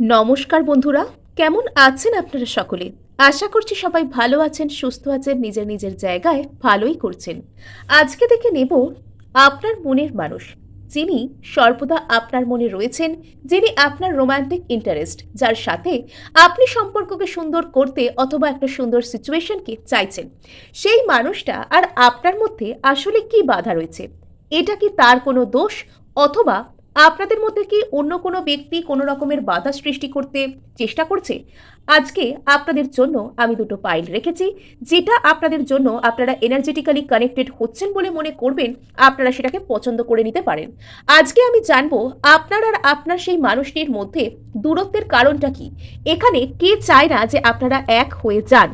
নমস্কার বন্ধুরা, কেমন আছেন আপনারা সকলে? আশা করছি সবাই ভালো আছেন, সুস্থ আছেন, নিজের নিজের জায়গায় ভালোই করছেন। আজকে দেখে নেব আপনার মনের মানুষ, যিনি সর্বদা আপনার মনে রয়েছেন, যিনি আপনার রোমান্টিক ইন্টারেস্ট যার সাথে আপনি সম্পর্ককে সুন্দর করতে অথবা একটা সুন্দর সিচুয়েশনকে চাইছেন। সেই মানুষটা আর আপনার মধ্যে আসলে কি বাধা রয়েছে? এটা কি তার কোনো দোষ? অথবা আপনাদের মধ্যে কি অন্য কোনো ব্যক্তি কোনো রকমের বাধা সৃষ্টি করতে চেষ্টা করছে? আজকে আপনাদের জন্য আমি দুটো পাইল রেখেছি, যেটা আপনাদের জন্য আপনারা এনার্জেটিক্যালি কানেক্টেড হচ্ছেন বলে মনে করবেন, আপনারা সেটাকে পছন্দ করে নিতে পারেন। আজকে আমি জানব আপনার আর আপনার সেই মানুষটির মধ্যে দূরত্বের কারণটা কি? এখানে কে চায় না যে আপনারা এক হয়ে যান?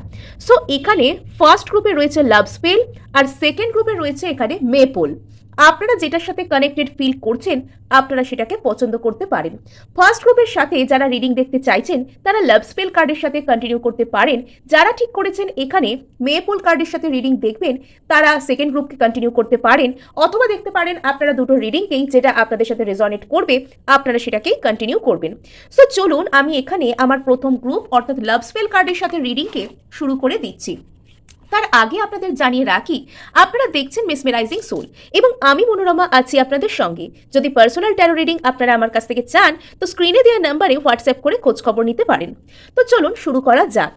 সো এখানে ফার্স্ট গ্রুপে রয়েছে লাভ স্পেল আর সেকেন্ড গ্রুপে রয়েছে এখানে মেপোল আপনারা যেটার সাথে কানেক্টেড ফিল করছেন, আপনারা সেটাকে পছন্দ করতে পারেন। ফার্স্ট গ্রুপের সাথে যারা রিডিং দেখতে চাইছেন, তারা লাভ স্পেল কার্ডের সাথে কন্টিনিউ করতে পারেন। যারা ঠিক করেছেন এখানে মেয়েপোল কার্ডের সাথে রিডিং দেখবেন, তারা সেকেন্ড গ্রুপকে কন্টিনিউ করতে পারেন। অথবা দেখতে পারেন আপনারা দুটো রিডিংকেই যেটা আপনাদের সাথে রেজনেট করবে, আপনারা সেটাকেই কন্টিনিউ করবেন। সো চলুন আমি এখানে আমার প্রথম গ্রুপ অর্থাৎ লাভ স্পেল কার্ডের সাথে রিডিংকে শুরু করে দিচ্ছি। তার আগে আপনাদের জানিয়ে রাখি, আপনারা দেখছেন মিসমেরাইজিং সোল এবং আমি মনোরমা আছি আপনাদের সঙ্গে। যদি পার্সোনাল ট্যারো রিডিং আপনারা আমার কাছ থেকে চান, তো স্ক্রিনে দেওয়া নাম্বারে হোয়াটসঅ্যাপ করে খোঁজ খবর নিতে পারেন। তো চলুন শুরু করা যাক।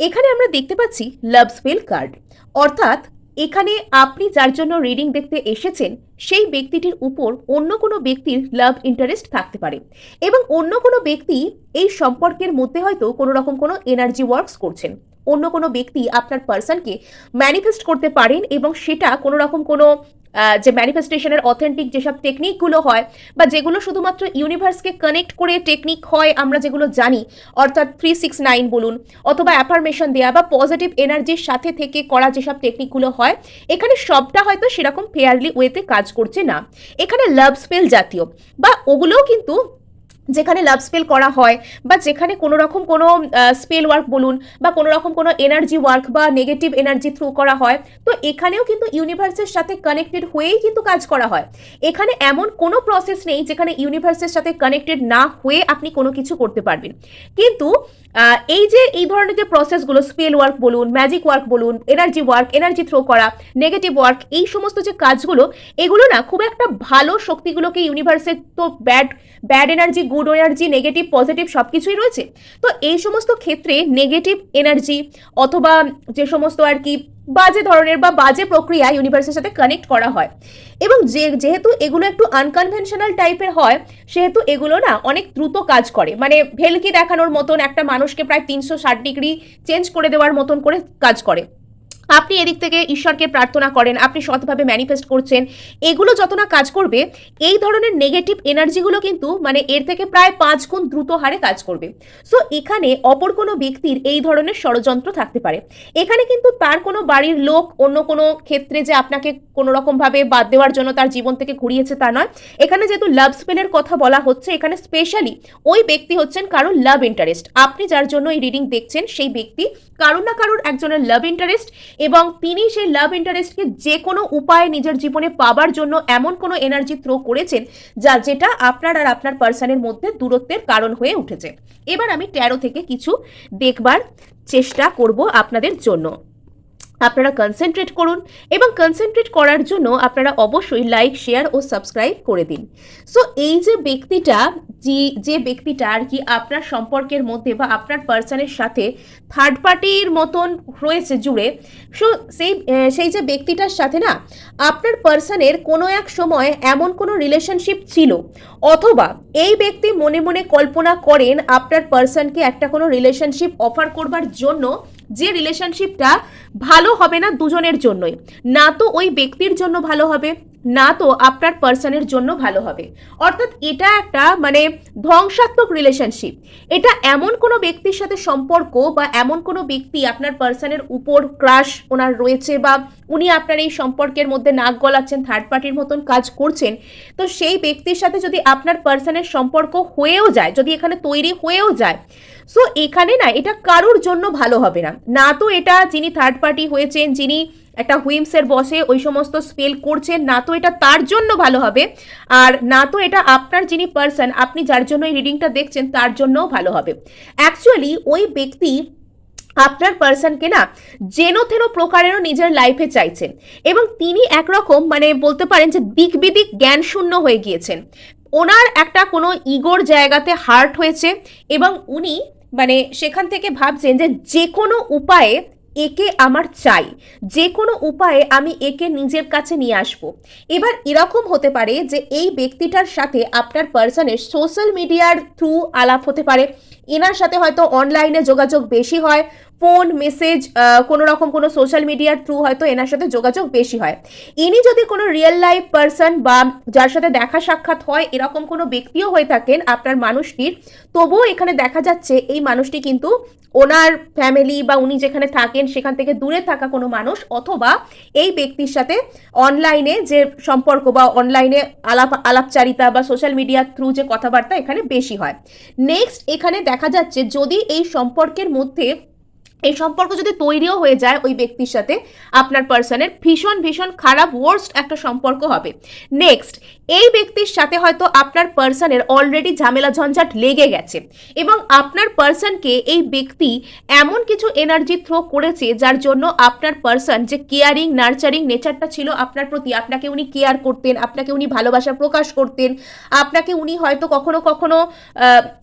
এখানে আমরা দেখতে পাচ্ছি লাভ স্পেল কার্ড অর্থাৎ, এখানে আপনি যার জন্য রিডিং দেখতে এসেছেন, সেই ব্যক্তিটির উপর অন্য কোনো ব্যক্তির লাভ ইন্টারেস্ট থাকতে পারে। এবং অন্য কোনো ব্যক্তি এই সম্পর্কের মধ্যে হয়তো কোনো রকম কোনো এনার্জি ওয়ার্কস করছেন। অন্য কোনো ব্যক্তি আপনার পার্সনকে ম্যানিফেস্ট করতে পারেন এবং সেটা কোনো রকম কোনো যে ম্যানিফেস্টেশনের অথেন্টিক যেসব টেকনিকগুলো হয় বা যেগুলো শুধুমাত্র ইউনিভার্সকে কানেক্ট করে টেকনিক হয় আমরা যেগুলো জানি, অর্থাৎ থ্রি সিক্স নাইন বলুন অথবা অ্যাফার্মেশন দেওয়া বা পজিটিভ এনার্জির সাথে থেকে করা যেসব টেকনিকগুলো হয়, এখানে সবটা হয়তো সেরকম ফেয়ারলি ওয়েতে কাজ করছে না। এখানে লাভ স্পেল জাতীয় বা ওগুলোও কিন্তু যেখানে লাভ স্পেল করা হয় বা যেখানে কোনো রকম কোনো স্পেল ওয়ার্ক বলুন বা কোনো রকম কোনো এনার্জি ওয়ার্ক বা নেগেটিভ এনার্জি থ্রু করা হয়, তো এখানেও কিন্তু ইউনিভার্সের সাথে কানেক্টেড হয়েই কিন্তু কাজ করা হয়। এখানে এমন কোনো প্রসেস নেই যেখানে ইউনিভার্সের সাথে কানেক্টেড না হয়ে আপনি কোনো কিছু করতে পারবেন। কিন্তু এই যে, এই ধরনের যে প্রসেসগুলো স্পেল ওয়ার্ক বলুন ম্যাজিক ওয়ার্ক বলুন এনার্জি ওয়ার্ক এনার্জি থ্রো করা নেগেটিভ ওয়ার্ক এই সমস্ত যে কাজগুলো, এগুলো না খুব একটা ভালো শক্তিগুলোকে ইউনিভার্সের তো bad bad energy good energy negative positive সব কিছুই রয়েছে। তো এই সমস্ত ক্ষেত্রে নেগেটিভ এনার্জি অথবা যে সমস্ত আর কি বাজে ধরনের বা বাজে প্রক্রিয়া ইউনিভার্সের সাথে কানেক্ট করা হয়। এবং যে, যেহেতু এগুলো একটু আনকনভেনশনাল টাইপের হয়, সেহেতু এগুলো না অনেক দ্রুত কাজ করে। মানে ভেলকি দেখানোর মতন একটা মানুষকে প্রায় তিনশো ষাট ডিগ্রি চেঞ্জ করে দেওয়ার মতন করে কাজ করে। আপনি এদিক থেকে ঈশ্বরকে প্রার্থনা করেন, আপনি সৎভাবে ম্যানিফেস্ট করছেন, এগুলো যত না কাজ করবে, এই ধরনের নেগেটিভ এনার্জিগুলো কিন্তু মানে এর থেকে প্রায় পাঁচ গুণ দ্রুত হারে কাজ করবে। সো এখানে অপর কোনো ব্যক্তির এই ধরনের ষড়যন্ত্র থাকতে পারে। এখানে কিন্তু তার কোনো বাড়ির লোক অন্য কোনো ক্ষেত্রে যে আপনাকে কোনো রকমভাবে বাদ দেওয়ার জন্য তার জীবন থেকে ঘুরিয়েছে তা নয়। এখানে যেহেতু লাভ স্পেলের কথা বলা হচ্ছে, এখানে স্পেশালি ওই ব্যক্তি হচ্ছেন কারোর লাভ ইন্টারেস্ট আপনি যার জন্য এই রিডিং দেখছেন, সেই ব্যক্তি কারোর না কারোর একজনের লাভ ইন্টারেস্ট এবং তিনি সেই লাভ ইন্টারেস্টকে যে কোনো উপায়ে নিজের জীবনে পাবার জন্য এমন কোনো এনার্জি থ্রো করেছেন যা যেটা আপনার আর আপনার পার্সনের মধ্যে দূরত্বের কারণ হয়ে উঠেছে। এবার আমি ট্যারো থেকে কিছু দেখবার চেষ্টা করব আপনাদের জন্য। আপনারা কনসেন্ট্রেট করুন এবং কনসেন্ট্রেট করার জন্য আপনারা অবশ্যই লাইক শেয়ার ও সাবস্ক্রাইব করে দিন। সো এই যে ব্যক্তিটা, যে যে ব্যক্তিটা আর কি আপনার সম্পর্কের মধ্যে বা আপনার পার্সনের সাথে থার্ড পার্টির মতন রয়েছে জুড়ে সো সেই সেই যে ব্যক্তিটার সাথে না, আপনার পার্সনের কোনো এক সময় এমন কোনো রিলেশনশিপ ছিল, অথবা এই ব্যক্তি মনে মনে কল্পনা করেন আপনার পার্সনকে একটা কোনো রিলেশনশিপ অফার করবার জন্য যে রিলেশনশিপটা ভালো হবে না দুজনের জন্যই। না তো ওই ব্যক্তির জন্য ভালো হবে, না তো আপনার পার্সনের জন্য ভালো হবে। অর্থাৎ এটা একটা মানে ধ্বংসাত্মক রিলেশনশিপ এটা এমন কোনো ব্যক্তির সাথে সম্পর্ক বা এমন কোনো ব্যক্তি আপনার পার্সনের উপর ক্রাশ ওনার রয়েছে বা উনি আপনার এই সম্পর্কের মধ্যে নাক গলাচ্ছেন থার্ড পার্টির মতন কাজ করছেন, তো সেই ব্যক্তির সাথে যদি আপনার পার্সনের সম্পর্ক হয়েও যায়, যদি এখানে তৈরি হয়েও যায় সো এখানে না, এটা কারোর জন্য ভালো হবে না। না তো এটা যিনি থার্ড পার্টি হয়েছেন, যিনি একটা হুইমসের বসে ওই সমস্ত স্পেল করছেন, না তো এটা তার জন্য ভালো হবে। আর না তো এটা আপনার যিনি পার্সন আপনি যার জন্য এই রিডিংটা দেখছেন, তার জন্যও ভালো হবে। অ্যাকচুয়ালি ওই ব্যক্তি আপনার পার্সনকে না, যেন প্রকারেরও নিজের লাইফে চাইছেন। এবং তিনি একরকম মানে বলতে পারেন যে দিক বিদিক জ্ঞান শূন্য হয়ে গিয়েছেন। ওনার একটা কোনো ইগোর জায়গাতে হার্ট হয়েছে এবং উনি মানে সেখান থেকে ভাবছেন যে যে কোনো উপায়ে একে আমার চাই। যে কোনো উপায়ে আমি একে নিজের কাছে নিয়ে আসব। এবার এরকম হতে পারে যে এই ব্যক্তিটার সাথে আপনার পার্সনের সোশ্যাল মিডিয়ার থ্রু আলাপ হতে পারে। এনার সাথে হয়তো অনলাইনে যোগাযোগ বেশি হয় ফোন মেসেজ কোনো রকম কোনো সোশ্যাল মিডিয়ার থ্রু হয়তো এনার সাথে যোগাযোগ বেশি হয়। ইনি যদি কোনো রিয়েল লাইফ পার্সন বা যার সাথে দেখা সাক্ষাৎ হয়, এরকম কোনো ব্যক্তিও হয়ে থাকেন, আপনার মানুষটির, তবুও এখানে দেখা যাচ্ছে এই মানুষটি কিন্তু ওনার ফ্যামিলি বা উনি যেখানে থাকেন, সেখান থেকে দূরে থাকা কোনো মানুষ অথবা এই ব্যক্তির সাথে অনলাইনে যে সম্পর্ক বা অনলাইনে আলাপ, আলাপচারিতা বা সোশ্যাল মিডিয়ার থ্রু যে কথাবার্তা এখানে বেশি হয়। নেক্সট এখানে দেখা যাচ্ছে যদি এই সম্পর্কের মধ্যে, এই সম্পর্ক যদি তৈরিও হয়ে যায় ওই ব্যক্তির সাথে, আপনার পার্সনের ভীষণ ভীষণ খারাপ ওয়ার্স্ট একটা সম্পর্ক হবে। নেক্সট এই ব্যক্তির সাথে হয়তো আপনার পার্সনের অলরেডি ঝামেলা ঝঞ্ঝাট লেগে গেছে এবং আপনার পার্সনকে এই ব্যক্তি এমন কিছু এনার্জি থ্রো করেছে যার জন্য আপনার পার্সন যে কেয়ারিং নার্চারিং নেচারটা ছিল আপনার প্রতি, আপনাকে উনি কেয়ার করতেন, আপনাকে উনি ভালোবাসা প্রকাশ করতেন, আপনাকে উনি হয়তো কখনো কখনো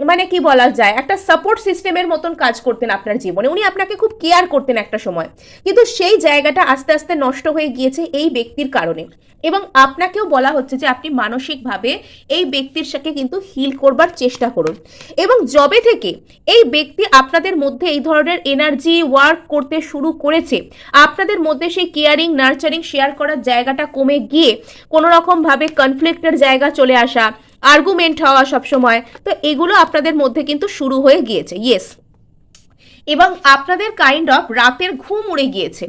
মানে কি বলা যায়, একটা সাপোর্ট সিস্টেমের মতন কাজ করতেন আপনার জীবনে। উনি আপনাকে খুব কেয়ার করতেন একটা সময়। কিন্তু সেই জায়গাটা আস্তে আস্তে নষ্ট হয়ে গিয়েছে এই ব্যক্তির কারণে। এবং আপনাকেও বলা হচ্ছে যে আপনি মানসিকভাবে এই ব্যক্তির সাথে কিন্তু হিল করবার চেষ্টা করুন। এবং জবে থেকে এই ব্যক্তি আপনাদের মধ্যে এই ধরনের এনার্জি ওয়ার্ক করতে শুরু করেছে, আপনাদের মধ্যে সেই কেয়ারিং নার্চারিং শেয়ার করার জায়গাটা কমে গিয়ে কোনো রকমভাবে কনফ্লিক্টের জায়গা চলে আসা আর্গুমেন্ট হওয়া সবসময়, তো এগুলো আপনাদের মধ্যে কিন্তু শুরু হয়ে গিয়েছে। ইয়েস এবং আপনাদের কাইন্ড অফ রাতের ঘুম উড়ে গিয়েছে।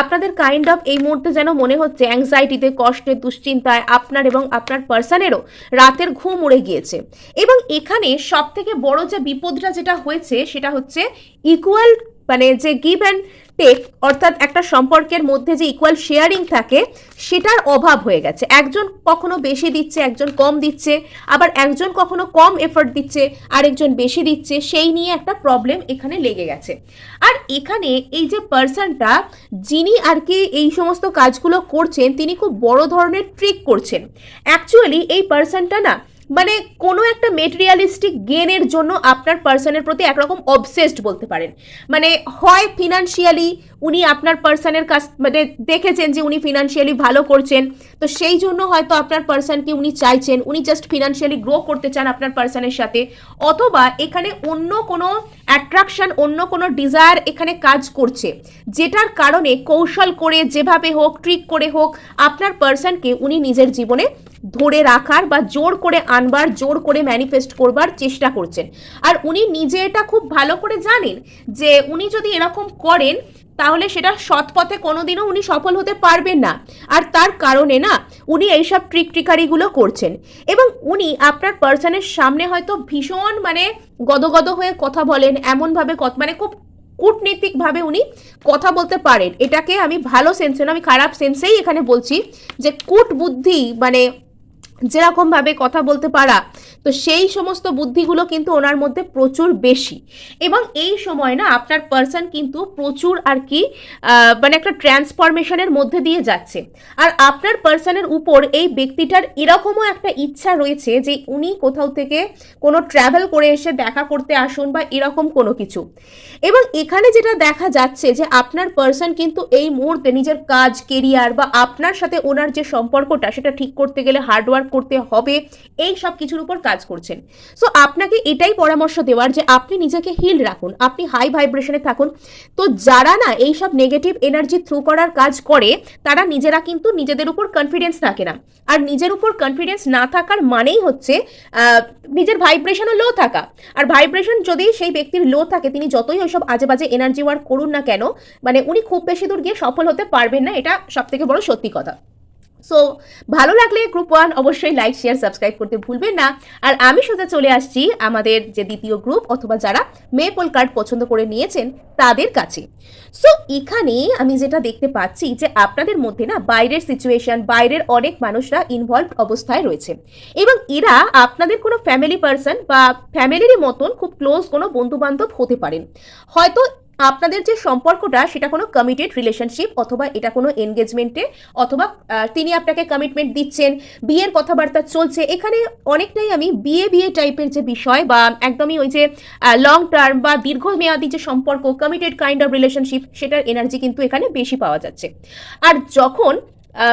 আপনাদের কাইন্ড অফ এই মুহূর্তে যেন মনে হচ্ছে অ্যাংজাইটিতে কষ্টে, দুশ্চিন্তায় আপনার এবং আপনার পার্সনেরও রাতের ঘুম উড়ে গিয়েছে। এবং এখানে সব থেকে বড় যে বিপদটা যেটা হয়েছে, সেটা হচ্ছে ইকুয়াল মানে যে গিভ অ্যান্ড টেক অর্থাৎ একটা সম্পর্কের মধ্যে যে ইকুয়াল শেয়ারিং থাকে, সেটার অভাব হয়ে গেছে। একজন কখনো বেশি দিচ্ছে, একজন কম দিচ্ছে, আবার একজন কখনো কম এফর্ট দিচ্ছে, আরেকজন বেশি দিচ্ছে, সেই নিয়ে একটা প্রবলেম এখানে লেগে গেছে। আর এখানে এই যে পার্সনটা যিনি আর কি এই সমস্ত কাজগুলো করছেন, তিনি খুব বড় ধরনের ট্রিক করছেন। অ্যাকচুয়ালি এই পার্সনটা না মানে কোনো একটা মেটেরিয়ালিস্টিক গেনের জন্য আপনার পার্সনের প্রতি একরকম অবসেসড বলতে পারেন। মানে হয় ফিনান্সিয়ালি উনি আপনার পার্সনের কাছ মানে দেখেছেন যে উনি ফিনান্সিয়ালি ভালো করছেন, তো সেই জন্য হয়তো আপনার পার্সনকে উনি চাইছেন, উনি জাস্ট ফিনান্সিয়ালি গ্রো করতে চান আপনার পার্সনের সাথে, অথবা এখানে অন্য কোনো অ্যাট্রাকশন অন্য কোনো ডিজায়ার এখানে কাজ করছে, যেটার কারণে কৌশল করে, যেভাবে হোক ট্রিক করে হোক, আপনার পার্সনকে উনি নিজের জীবনে ধরে রাখার বা জোর করে আনবার, জোর করে ম্যানিফেস্ট করবার চেষ্টা করছেন। আর উনি নিজে এটা খুব ভালো করে জানেন যে উনি যদি এরকম করেন, তাহলে সেটা সৎ পথে কোনোদিনও উনি সফল হতে পারবেন না। আর তার কারণে না, উনি এইসব ট্রিক ট্রিকারিগুলো করছেন। এবং উনি আপনার পার্সনের সামনে হয়তো ভীষণ মানে গদগদ হয়ে কথা বলেন, এমনভাবে মানে খুব কূটনীতিকভাবে উনি কথা বলতে পারেন। এটাকে আমি ভালো সেন্সে না আমি খারাপ সেন্সেই এখানে বলছি যে কূট বুদ্ধি মানে যেরকমভাবে কথা বলতে পারা তো সেই সমস্ত বুদ্ধিগুলো কিন্তু ওনার মধ্যে প্রচুর বেশি। এবং এই সময় না আপনার পার্সন কিন্তু প্রচুর আর কি মানে একটা ট্রান্সফরমেশনের মধ্যে দিয়ে যাচ্ছে। আর আপনার পার্সনের উপর এই ব্যক্তিটার এরকমও একটা ইচ্ছা রয়েছে যে উনি কোথাও থেকে কোনো ট্রাভেল করে এসে দেখা করতে আসুন বা এরকম কোনো কিছু। এবং এখানে যেটা দেখা যাচ্ছে যে আপনার পার্সন কিন্তু এই মুহূর্তে নিজের কাজ কেরিয়ার বা আপনার সাথে ওনার যে সম্পর্কটা, সেটা ঠিক করতে গেলে হার্ডওয়ার্ক করতে হবে, এই সব কিছুর উপর কাজ করছেন। সো আপনাকে এটাই পরামর্শ দেওয়ার যে আপনি নিজেকে হিল রাখুন, আপনি হাই ভাইব্রেশনে থাকুন। তো যারা না এই সব নেগেটিভ এনার্জি থ্রু করার কাজ করে, তারা নিজেরা কিন্তু নিজেদের উপর কনফিডেন্স থাকে না। আর নিজের উপর কনফিডেন্স না থাকার মানেই হচ্ছে নিজের ভাইব্রেশনও লো থাকা। আর ভাইব্রেশন যদি সেই ব্যক্তির লো থাকে, তিনি যতই ওইসব আজে বাজে এনার্জি ওয়ার্ক করুন না কেন মানে উনি খুব বেশি দূর গিয়ে সফল হতে পারবেন না, এটা সব থেকে বড় সত্যি কথা। সো ভালো লাগলে গ্রুপ ওয়ান অবশ্যই লাইক শেয়ার সাবস্ক্রাইব করতে ভুলবেন না। আর আমি সোজা চলে আসছি আমাদের যে দ্বিতীয় গ্রুপ অথবা যারা মেপল কার্ড পছন্দ করে নিয়েছেন তাদের কাছে। সো এখানে আমি যেটা দেখতে পাচ্ছি যে আপনাদের মধ্যে না বাইরের সিচুয়েশন বাইরের অনেক মানুষরা ইনভলভ অবস্থায় রয়েছে। এবং এরা আপনাদের কোনো ফ্যামিলি পার্সন বা ফ্যামিলিরই মতন খুব ক্লোজ কোনো বন্ধু বান্ধব হতে পারেন। হয়তো আপনাদের যে সম্পর্কটা, সেটা কোনো কমিটেড রিলেশনশিপ অথবা এটা কোনো এনগেজমেন্টে অথবা তিনি আপনাকে কমিটমেন্ট দিচ্ছেন, বিয়ের কথাবার্তা চলছে, এখানে অনেকটাই আমি বিয়ে বিয়ে টাইপের যে বিষয় বা একদমই ওই যে লং টার্ম বা দীর্ঘমেয়াদী যে সম্পর্ক কমিটেড কাইন্ড অফ রিলেশনশিপ সেটার এনার্জি কিন্তু এখানে বেশি পাওয়া যাচ্ছে। আর যখন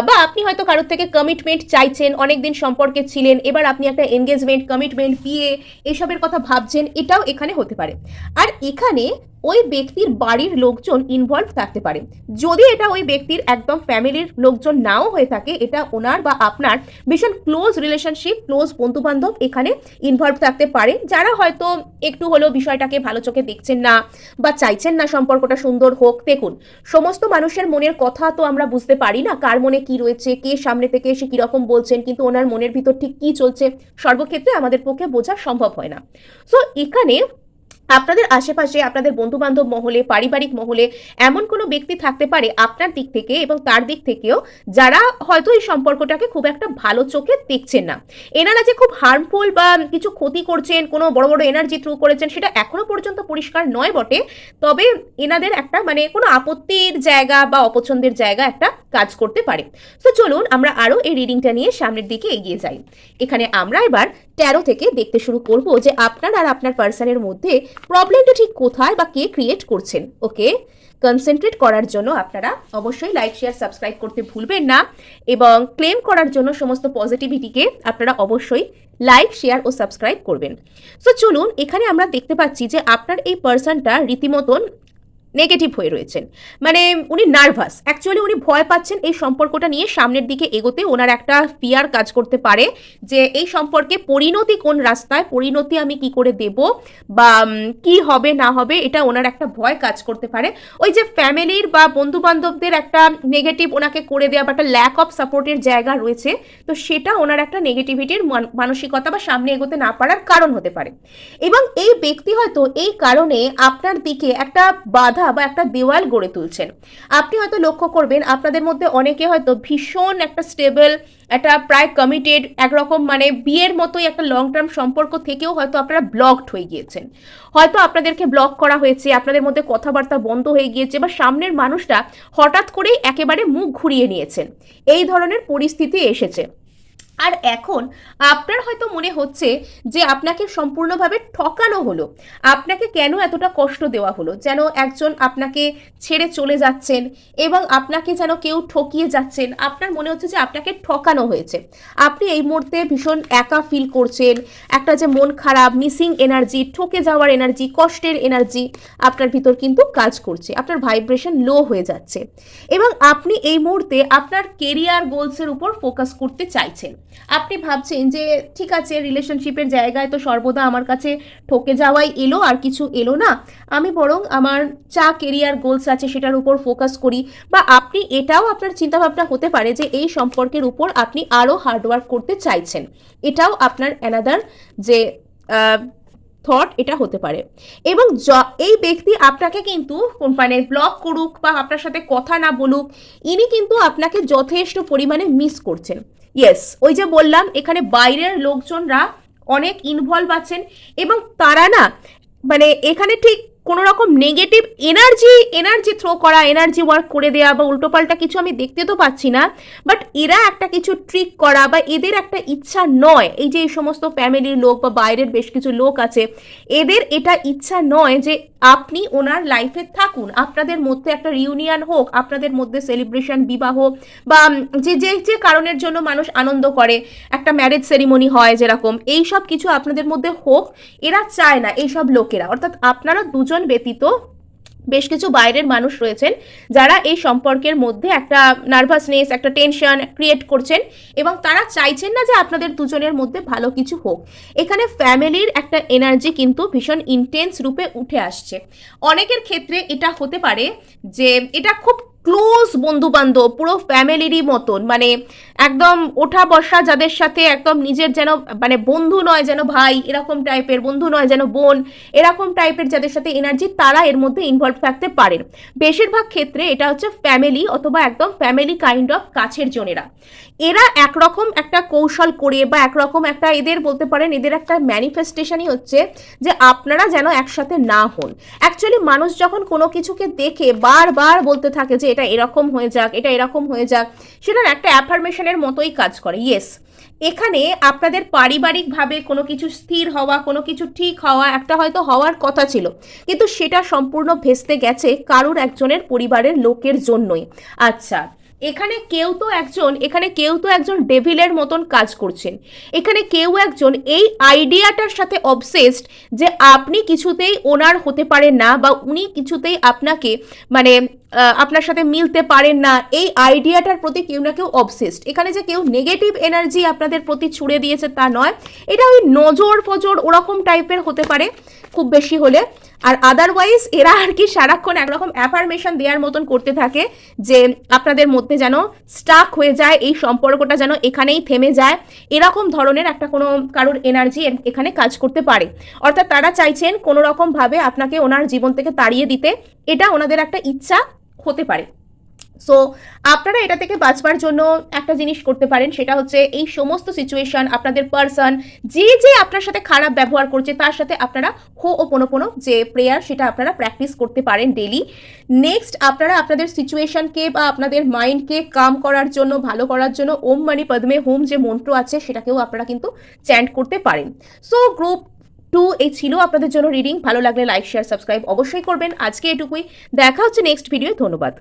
বা আপনি হয়তো কারোর থেকে কমিটমেন্ট চাইছেন অনেক দিন সম্পর্কে ছিলেন, এবার আপনি একটা এনগেজমেন্ট কমিটমেন্ট বিয়ে, এসবের কথা ভাবছেন, এটাও এখানে হতে পারে। আর এখানে ওই ব্যক্তির বাড়ির লোকজন ইনভলভ থাকতে পারে। যদি এটা ওই ব্যক্তির একদম ফ্যামিলির লোকজন নাও হয়ে থাকে, এটা ওনার বা আপনার ভীষণ ক্লোজ রিলেশনশিপ ক্লোজ বন্ধু বান্ধব এখানে ইনভলভ থাকতে পারে। যারা হয়তো একটু হলেও বিষয়টাকে ভালো চোখে দেখছেন না বা চাইছেন না সম্পর্কটা সুন্দর হোক, দেখুন, সমস্ত মানুষের মনের কথা তো আমরা বুঝতে পারি না, কার মনে কি রয়েছে, কে সামনে থেকে এসে কীরকম বলছেন, কিন্তু ওনার মনের ভিতর ঠিক কী চলছে, সর্বক্ষেত্রে আমাদের পক্ষে বোঝা সম্ভব হয় না। সো এখানে আপনাদের আশেপাশে, আপনাদের বন্ধু বান্ধব মহলে, পারিবারিক মহলে এমন কোনো ব্যক্তি থাকতে পারে আপনার দিক থেকে এবং তার দিক থেকেও যারা হয়তো এই সম্পর্কটাকে খুব একটা ভালো চোখে দেখছেন না। এনারা যে খুব হার্মফুল বা কিছু ক্ষতি করছেন, কোনো বড় বড় এনার্জি থ্রু করেছেন সেটা এখনও পর্যন্ত পরিষ্কার নয় বটে। তবে এনাদের একটা মানে কোনো আপত্তির জায়গা বা অপছন্দের জায়গা একটা কাজ করতে পারে। তো চলুন আমরা আরও এই রিডিংটা নিয়ে সামনের দিকে এগিয়ে যাই। এখানে আমরা এবার তেরো থেকে দেখতে শুরু করব যে আপনার আর আপনার পার্সনের মধ্যে প্রবলেমটা ঠিক কোথায় বা কে ক্রিয়েট করছেন? ওকে কনসেন্ট্রেট করার জন্য আপনারা অবশ্যই লাইক শেয়ার সাবস্ক্রাইব করতে ভুলবেন না। এবং ক্লেম করার জন্য সমস্ত পজিটিভিটিকে আপনারা অবশ্যই লাইক শেয়ার ও সাবস্ক্রাইব করবেন। সো চলুন, এখানে আমরা দেখতে পাচ্ছি যে আপনার এই পার্সনটা রীতিমতন নেগেটিভ হয়ে রয়েছেন। মানে উনি নার্ভাস অ্যাকচুয়ালি উনি ভয় পাচ্ছেন এই সম্পর্কটা নিয়ে সামনের দিকে এগোতে। ওনার একটা ফিয়ার কাজ করতে পারে যে এই সম্পর্কে পরিণতি কোন রাস্তায়, পরিণতি আমি কি করে দেব বা কি হবে, না হবে, এটা ওনার একটা ভয় কাজ করতে পারে। ওই যে ফ্যামিলির বা বন্ধু বান্ধবদের একটা নেগেটিভ ওনাকে করে দেওয়া বা একটা ল্যাক অফ সাপোর্টের জায়গা রয়েছে, তো সেটা ওনার একটা নেগেটিভিটির মানসিকতা বা সামনে এগোতে না পারার কারণ হতে পারে। এবং এই ব্যক্তি হয়তো এই কারণে আপনার দিকে একটা বাধা বা একটা দেওয়াল গড়ে তুলছেন। আপনি হয়তো লক্ষ্য করবেন, আপনাদের মধ্যে অনেকে হয়তো ভীষণ একটা স্টেবল একটা প্রায় কমিটেড একরকম মানে বিয়ের মতোই একটা লং টার্ম সম্পর্ক থেকেও হয়তো আপনারা ব্লকড হয়ে গিয়েছেন। হয়তো আপনাদেরকে ব্লক করা হয়েছে, আপনাদের মধ্যে কথাবার্তা বন্ধ হয়ে গিয়েছে বা সামনের মানুষটা হঠাৎ করেই একেবারে মুখ ঘুরিয়ে নিয়েছেন। এই ধরনের পরিস্থিতি এসেছে। আর এখন আপনার হয়তো মনে হচ্ছে যে আপনাকে সম্পূর্ণভাবে ঠকানো হলো। আপনাকে কেন এতটা কষ্ট দেওয়া হলো? যেন একজন আপনাকে ছেড়ে চলে যাচ্ছেন এবং আপনাকে যেন কেউ ঠকিয়ে যাচ্ছেন। আপনার মনে হচ্ছে যে আপনাকে ঠকানো হয়েছে। আপনি এই মুহূর্তে ভীষণ একা ফিল করছেন। একটা যে মন খারাপ মিসিং এনার্জি ঠকে যাওয়ার এনার্জি কষ্টের এনার্জি আপনার ভিতর কিন্তু কাজ করছে। আপনার ভাইব্রেশন লো হয়ে যাচ্ছে। এবং আপনি এই মুহূর্তে আপনার কেরিয়ার গোলসের উপর ফোকাস করতে চাইছেন। আপনি ভাবছেন যে, ঠিক আছে রিলেশনশিপের জায়গায় তো সর্বদা আমার কাছে ঠকে যাওয়াই এলো আর কিছু এলো না। আমি বরং আমার চা কেরিয়ার গোলস আছে সেটার উপর ফোকাস করি বা আপনি এটাও আপনার চিন্তাভাবনা হতে পারে যে, এই সম্পর্কের উপর আপনি আরও হার্ডওয়ার্ক করতে চাইছেন। এটাও আপনার অ্যানাদার যে থট এটা হতে পারে। এবং এই ব্যক্তি আপনাকে কিন্তু মানে ব্লক করুক বা আপনার সাথে কথা না বলুক, ইনি কিন্তু আপনাকে যথেষ্ট পরিমাণে মিস করছেন। ইয়েস ওই যে বললাম, এখানে বাইরের লোকজনরা অনেক ইনভলভ আছেন এবং তারা না মানে এখানে ঠিক কোনো রকম নেগেটিভ এনার্জি এনার্জি থ্রো করা এনার্জি ওয়ার্ক করে দেওয়া বা উল্টোপাল্টা কিছু আমি দেখতে তো পাচ্ছি না বাট এরা একটা কিছু ট্রিক করা বা এদের একটা ইচ্ছা নয়। এই যে এই সমস্ত ফ্যামিলির লোক বা বাইরের বেশ কিছু লোক আছে, এদের এটা ইচ্ছা নয় যে আপনি ওনার লাইফে থাকুন। আপনাদের মধ্যে একটা রিউনিয়ন হোক, আপনাদের মধ্যে সেলিব্রেশন বিবাহ বা যে যে যে কারণের জন্য মানুষ আনন্দ করে, একটা ম্যারেজ সেরিমনি হয় যেরকম এই সব কিছু আপনাদের মধ্যে হোক, এরা চায় না, এইসব লোকেরা। অর্থাৎ আপনারা দুজন ব্যতীত বেশ কিছু বাইরের মানুষ রয়েছেন যারা এই সম্পর্কের মধ্যে একটা নার্ভাসনেস একটা টেনশন ক্রিয়েট করছেন এবং তারা চাইছেন না যে আপনাদের দুজনের মধ্যে ভালো কিছু হোক। এখানে ফ্যামিলির একটা এনার্জি কিন্তু ভীষণ ইন্টেন্স রূপে উঠে আসছে। অনেকের ক্ষেত্রে এটা হতে পারে যে এটা খুব ক্লোজ বন্ধু বান্ধব পুরো ফ্যামিলিরই মতন মানে একদম ওঠা বসা যাদের সাথে একদম নিজের যেন মানে বন্ধু নয় যেন ভাই, এরকম টাইপের বন্ধু নয় যেন বোন, এরকম টাইপের যাদের সাথে এনার্জি তারা এর মধ্যে ইনভলভ থাকতে পারেন। বেশিরভাগ ক্ষেত্রে এটা হচ্ছে ফ্যামিলি অথবা একদম ফ্যামিলি কাইন্ড অফ কাছের জনেরা। এরা একরকম একটা কৌশল করে বা একরকম একটা এদের বলতে পারেন, এদের একটা ম্যানিফেস্টেশনই হচ্ছে যে আপনারা যেন একসাথে না হন। অ্যাকচুয়ালি মানুষ যখন কোনো কিছুকে দেখে বারবার বলতে থাকে যে এটা এরকম হয়ে যাক, এটা এরকম হয়ে যাক, সেটার একটা অ্যাফার্মেশনের মতোই কাজ করে। ইয়েস এখানে আপনাদের পারিবারিকভাবে কোনো কিছু স্থির হওয়া, কোনো কিছু ঠিক হওয়া একটা হয়তো হওয়ার কথা ছিল। কিন্তু সেটা সম্পূর্ণ ভেস্তে গেছে কারুর একজনের পরিবারের লোকের জন্যই। আচ্ছা এখানে কেউ তো একজন, এখানে কেউ তো একজন ডেভিলের মতন কাজ করছেন। এখানে কেউ একজন এই আইডিয়াটার সাথে অবসেসড যে আপনি কিছুতেই ওনার হতে পারেন না বা উনি কিছুতেই আপনাকে মানে আপনার সাথে মিলতে পারেন না, এই আইডিয়াটার প্রতি কেউ না কেউ অবসেসড এখানে যে কেউ নেগেটিভ এনার্জি আপনাদের প্রতি ছুড়ে দিয়েছে তা নয়, এটা ওই নজর ফজর ওরকম টাইপের হতে পারে, খুব বেশি হলে। আর আদারওয়াইজ এরা আর কি সারাক্ষণ একরকম অ্যাফার্মেশন দেওয়ার মতন করতে থাকে যে আপনাদের মধ্যে যেন স্টাক হয়ে যায়, এই সম্পর্কটা যেন এখানেই থেমে যায়। এরকম ধরনের একটা কোনো কারোর এনার্জি এখানে কাজ করতে পারে। অর্থাৎ তারা চাইছেন কোনো রকমভাবে আপনাকে ওনার জীবন থেকে তাড়িয়ে দিতে। এটা ওনাদের একটা ইচ্ছা হতে পারে। সো আপনারা এটা থেকে বাঁচবার জন্য একটা জিনিস করতে পারেন, সেটা হচ্ছে এই সমস্ত সিচুয়েশন আপনাদের পার্সন যে যে আপনার সাথে খারাপ ব্যবহার করছে, তার সাথে আপনারা হো ও পোনো পোনো যে প্রেয়ার সেটা আপনারা প্র্যাকটিস করতে পারেন ডেলি নেক্সট আপনারা আপনাদের সিচুয়েশনকে বা আপনাদের মাইন্ডকে কাম করার জন্য, ভালো করার জন্য, ওম মানি পদ্মে, হোম যে মন্ত্র আছে, সেটাকেও আপনারা কিন্তু চ্যান্ট করতে পারেন। সো গ্রুপ টু এই ছিল আপনাদের জন্য রিডিং ভালো লাগলে লাইক শেয়ার সাবস্ক্রাইব অবশ্যই করবেন। আজকে এটুকুই। দেখা হচ্ছে নেক্সট ভিডিও ধন্যবাদ।